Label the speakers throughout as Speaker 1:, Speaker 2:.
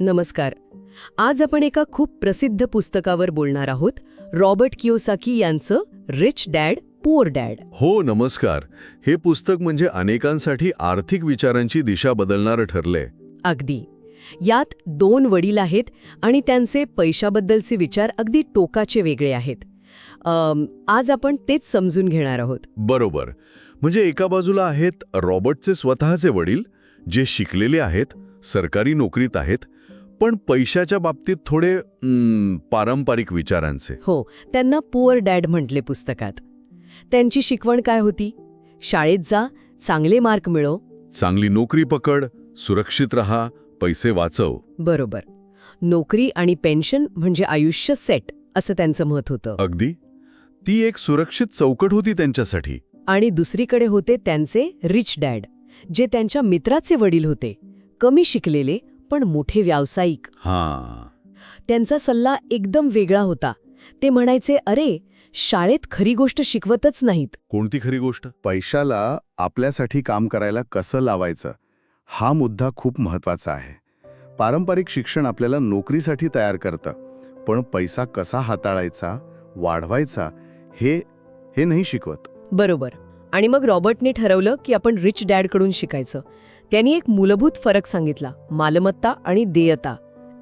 Speaker 1: नमस्कार. आज आपण एका खूप प्रसिद्ध पुस्तकावर बोलणार आहोत रॉबर्ट कियोसाकी यांचं रिच डॅड पुअर डॅड.
Speaker 2: हो नमस्कार. हे पुस्तक म्हणजे अनेकांसाठी आर्थिक विचारांची दिशा बदलणारं ठरलंय.
Speaker 1: अगदी. यात दोन वडील आहेत आणि त्यांचे पैशाबद्दलचे विचार अगदी टोकाचे वेगळे आहेत. अम, आज आपण तेच समजून घेणार आहोत.
Speaker 2: बरोबर. म्हणजे एका बाजूला आहेत रॉबर्टचे स्वतःचे वडील जे शिकलेले आहेत सरकारी नोकरीत आहेत पण पैशाच्या बाबतीत थोडे पारंपरिक विचारांचे.
Speaker 1: हो त्यांना पुअर डॅड म्हटले पुस्तकात. त्यांची शिकवण काय होती? शाळेत जा चांगले मार्क मिळव
Speaker 2: चांगली नोकरी पकड सुरक्षित रहा पैसे वाचव.
Speaker 1: बरोबर. नोकरी आणि पेन्शन म्हणजे आयुष्य सेट असं त्यांचं मत होतं.
Speaker 2: अगदी. ती एक सुरक्षित चौकट होती त्यांच्यासाठी.
Speaker 1: आणि दुसरीकडे होते त्यांचे रिच डॅड जे त्यांच्या मित्राचे वडील होते कमी शिकलेले पण मोठे व्यावसायिक.
Speaker 2: हां.
Speaker 1: त्यांचा सल्ला एकदम वेगळा होता. ते म्हणायचे अरे शाळेत खरी गोष्ट शिकवतच नाहीत.
Speaker 2: कोणती खरी गोष्ट?
Speaker 3: पैशाला आपल्यासाठी काम करायला कसं लावायचं? हा मुद्दा खूप महत्त्वाचा आहे. पारंपरिक शिक्षण आपल्याला नोकरीसाठी तयार करतं. पण पैसा कसा हाताळायचा वाढवायचा हे हे नाही शिकवत.
Speaker 1: बरोबर. आणि मग रॉबर्टने ठरवलं की आपण रिच डॅडकडून शिकायचं. त्यांनी एक मूलभूत फरक सांगितला मालमत्ता आणि देयता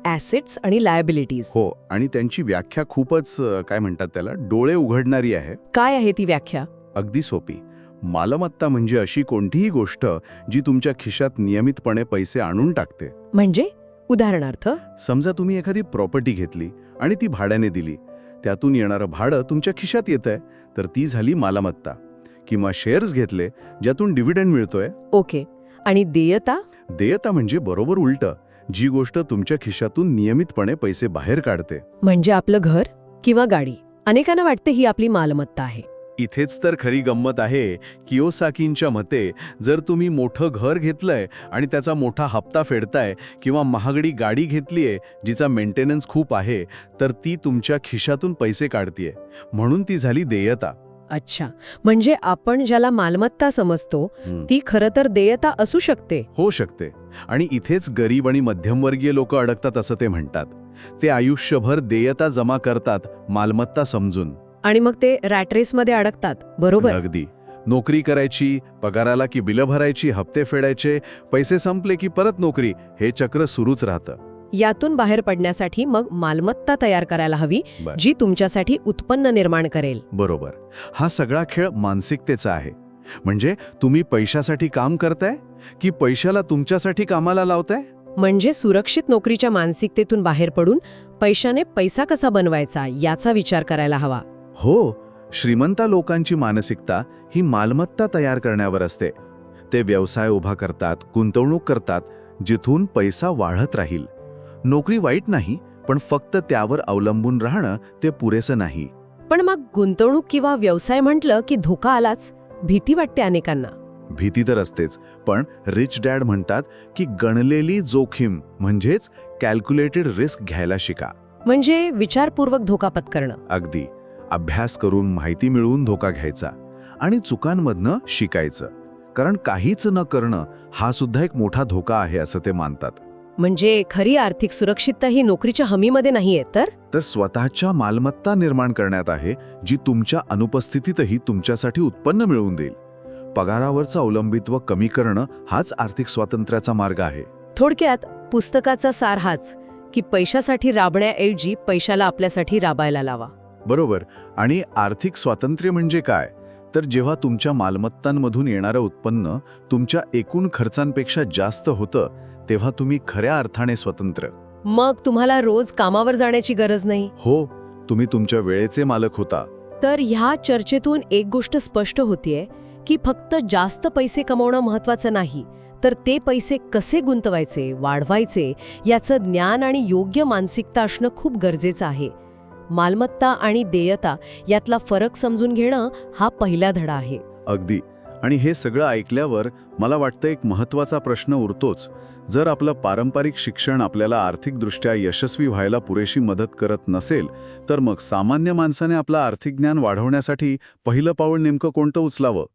Speaker 1: ॲसेट्स आणि लायबिलिटीज
Speaker 3: हो आणि त्यांची व्याख्या खूपच अ, काय म्हणतात त्याला डोळे उघडणारी आहे.
Speaker 1: काय आहे ती व्याख्या?
Speaker 3: अगदी सोपी. मालमत्ता म्हणजे अशी कोणतीही गोष्ट जी तुमच्या खिशात नियमितपणे पैसे आणून टाकते.
Speaker 1: म्हणजे? उदाहरणार्थ?
Speaker 3: समजा तुम्ही एखादी प्रॉपर्टी घेतली आणि ती भाड्याने दिली. त्यातून येणारं भाडं तुमच्या खिशात येतंय तर ती झाली मालमत्ता. किंवा शेअर्स घेतले ज्यातून डिव्हिडंड मिळतोय.
Speaker 1: ओके. आणि देयता?
Speaker 3: देयता म्हणजे बरोबर उलटं जी गोष्ट तुमच्या खिशातून नियमितपणे पैसे बाहेर काढते.
Speaker 1: म्हणजे आपलं घर किंवा गाडी. अनेकांना वाटते ही आपली मालमत्ता आहे.
Speaker 3: इथेच तर खरी गंमत आहे कियोसाकींच्या मते जर तुम्ही मोठं घर घेतलंय आणि त्याचा मोठा हप्ता फेडताय किंवा महागडी गाडी घेतलीये जिचा मेंटेनन्स खूप आहे तर ती तुमच्या खिशातून पैसे काढतीये. म्हणून ती झाली देयता.
Speaker 1: अच्छा. म्हणजे आपण ज्याला मालमत्ता समजतो ती खरं तर देयता असू शकते.
Speaker 3: होऊ शकते. आणि इथेच गरीब आणि मध्यमवर्गीय लोक अडकतात असं ते म्हणतात. ते आयुष्यभर देयता जमा करतात मालमत्ता समजून.
Speaker 1: आणि मग ते रॅटरेसमध्ये अडकतात. बरोबर.
Speaker 3: अगदी. नोकरी करायची पगाराला की बिलं भरायची हप्ते फेडायचे पैसे संपले की परत नोकरी हे चक्र सुरूच राहतं.
Speaker 1: यातून बाहेर पडण्यासाठी मग मालमत्ता तयार करायला हवी. जी तुमच्यासाठी उत्पन्न निर्माण करेल.
Speaker 3: बरोबर. हा सगळा खेळ मानसिकतेचा आहे. म्हणजे तुम्ही पैशासाठी काम करताय की पैशाला तुमच्यासाठी कामाला लावताय?
Speaker 1: म्हणजे सुरक्षित नोकरीच्या मानसिकतेतून बाहेर पडून पैशाने पैसा कसा बनवायचा याचा विचार करायला हवा.
Speaker 3: हो श्रीमंता लोकांची मानसिकता ही मालमत्ता तयार करण्यावर असते. ते व्यवसाय उभा करतात गुंतवणूक करतात जिथून पैसा वाढत राहील. नोकरी वाईट नाही पण फक्त त्यावर अवलंबून राहणं ते पुरेसं नाही.
Speaker 1: पण मग गुंतवणूक किंवा व्यवसाय म्हटलं की धोका आलाच? भीती वाटते अनेकांना.
Speaker 3: भीती तर असतेच पण रिच डॅड म्हणतात की गणलेली जोखीम म्हणजेच कॅल्क्युलेटेड रिस्क घ्यायला शिका.
Speaker 1: म्हणजे विचारपूर्वक धोका पत्करणं.
Speaker 3: अगदी. अभ्यास करून माहिती मिळवून धोका घ्यायचा आणि चुकांमधनं शिकायचं. कारण काहीच न करणं हा सुद्धा एक मोठा धोका आहे असं ते मानतात.
Speaker 1: म्हणजे खरी आर्थिक सुरक्षितता ही नोकरीच्या हमीमध्ये नाहीये तर?
Speaker 3: तर स्वतःच्या मालमत्ता निर्माण करण्यात आहे जी तुमच्या अनुपस्थितीतही तुमच्यासाठी उत्पन्न मिळवून देईल. पगारावरचं अवलंबित्व कमी करणं हाच आर्थिक स्वातंत्र्याचा मार्ग आहे.
Speaker 1: थोडक्यात पुस्तकाचा सार हाच की पैशासाठी राबण्याऐवजी पैशाला आपल्यासाठी राबायला लावा.
Speaker 3: बरोबर आणि आर्थिक स्वातंत्र्य म्हणजे काय? तर जेव्हा तुमच्या मालमत्तांमधून येणारं उत्पन्न तुमच्या एकूण खर्चांपेक्षा जास्त होतं तेव्हा तुम्ही खऱ्या अर्थाने स्वतंत्र.
Speaker 1: मग तुम्हाला रोज कामावर जाण्याची गरज नाही?
Speaker 3: हो तुम्ही तुमच्या वेळेचे मालक होता.
Speaker 1: तर ह्या चर्चेतून एक गोष्ट स्पष्ट होतीये की फक्त जास्त पैसे कमवणं महत्वाचं नाही तर ते पैसे कसे गुंतवायचे वाढवायचे याचं ज्ञान आणि योग्य मानसिकता असणं खूप गरजेचं आहे. मालमत्ता आणि देयता यातला फरक समजून घेणं हा पहिला धडा आहे.
Speaker 3: अगदी. आणि हे सगळं ऐकल्यावर मला वाटतं एक महत्त्वाचा प्रश्न उरतोच. जर आपलं पारंपरिक शिक्षण आपल्याला आर्थिकदृष्ट्या यशस्वी व्हायला पुरेशी मदत करत नसेल तर मग सामान्य माणसाने आपलं आर्थिक ज्ञान वाढवण्यासाठी पहिलं पाऊल नेमकं कोणतं उचलावं?